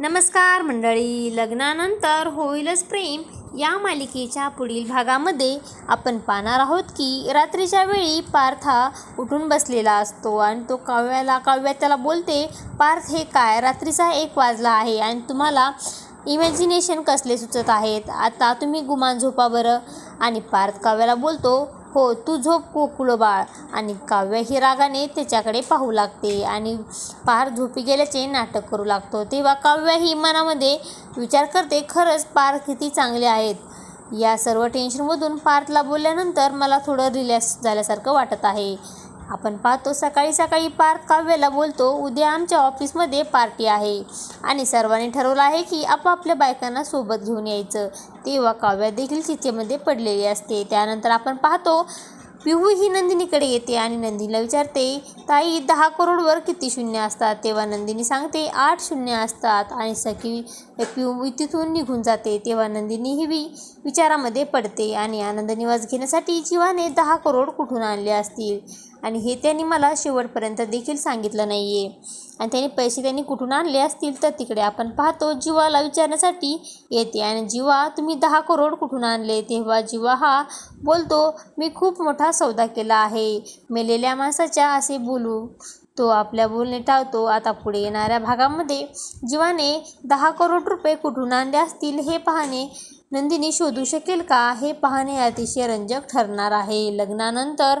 नमस्कार मंडळी लग्नानंतर होईलच प्रेम. या मालिकेच्या पुढील भागामध्ये आपण पाहणार आहोत की रात्रीच्या वेळी पार्थ हा उठून बसलेला असतो आणि तो काव्याला काव्या त्याला बोलते पार्थ हे काय? रात्रीचा एक वाजला आहे आणि तुम्हाला इमॅजिनेशन कसले सुचत आहेत? आता तुम्ही गुमान झोपा बरं. आणि पार्थ काव्याला बोलतो हो तू झोप कोकुळ बाळ आणि काव्या ही रागाने त्याच्याकडे पाहू लागते आणि पार झोपी गेल्याचे नाटक करू लागतो. तेव्हा काव्य ही मनामध्ये विचार करते खरंच पार किती चांगले आहेत. या सर्व टेन्शनमधून पार्थला बोलल्यानंतर मला थोडं रिलॅक्स झाल्यासारखं वाटत आहे. आपण पाहतो सकाळी सकाळी पार्थ काव्याला बोलतो उद्या आमच्या ऑफिसमध्ये पार्टी आहे. आणि सर्वांनी ठरवलं आहे की आपापल्या बायकांना सोबत घेऊन यायचं. तेव्हा काव्या देखील चिंतेमध्ये पडलेली असते. त्यानंतर आपण पाहतो पिहू ही नंदिनीकडे येते आणि नंदिनीला विचारते ताई दहा करोडवर किती शून्य असतात? तेव्हा नंदिनी सांगते आठ शून्य असतात. आणि सखी पिहू तिथून निघून जाते. तेव्हा नंदिनी ही विचारामध्ये पडते आणि आनंद निवास घेण्यासाठी जीवाने दहा करोड कुठून आणले असतील? आणि हे त्यांनी मला शेवटपर्यंत देखील सांगितलं नाही आहे आणि त्यांनी पैसे त्यांनी कुठून आणले असतील तर तिकडे आपण पाहतो जीवाला विचारण्यासाठी येते. आणि जीवा तुम्ही दहा करोड कुठून आणले? तेव्हा जीवा हा बोलतो मी खूप मोठा सौदा केला आहे. मेलेल्या माणसाच्या असे बोलू. तो आपल्या बोलणे टाळतो. आता पुढे येणाऱ्या भागामध्ये जीवाने दहा करोड रुपये कुठून आणले असतील हे पाहणे नंदिनी शोधू शकेल का? हे पाहणे अतिशय रंजक ठरणार आहे. लग्नानंतर